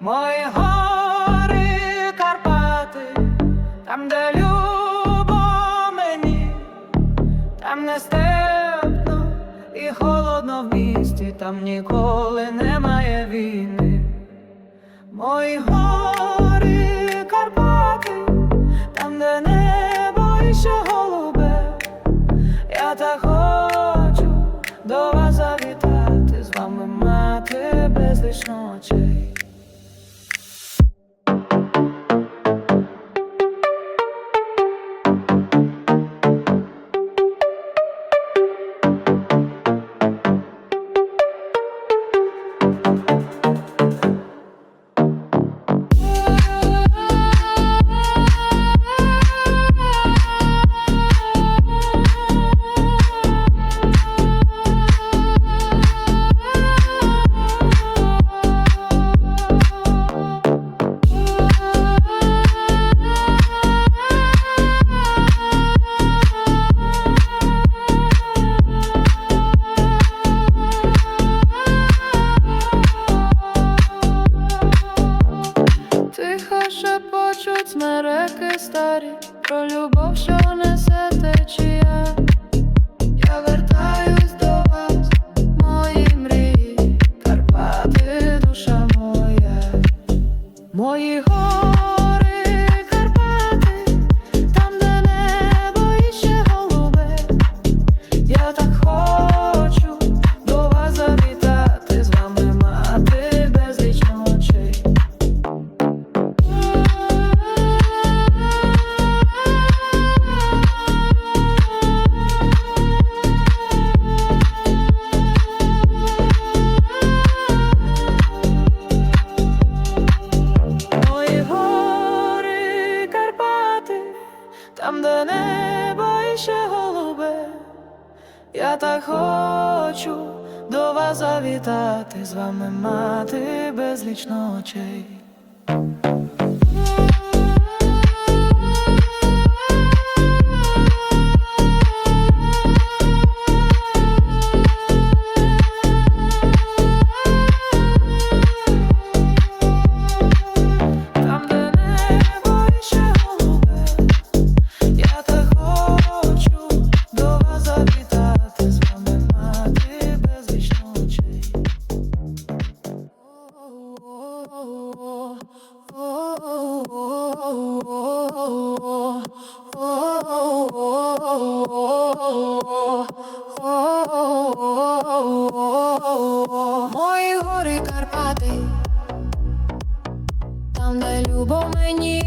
Мої гори Карпати, там, де любо мені, там не степно і холодно в місті, там ніколи немає війни. Мої гори Карпати, там, де небо і ще голубе, я так хочу до вас завітати, з вами мати безліч ночей. Шепочуть смереки старі про любов, що несе течія. Я вертаюсь там, де небо ще голубе, я так хочу до вас завітати, з вами мати безліч ночей. Мої гори Карпати, там, де любов мені,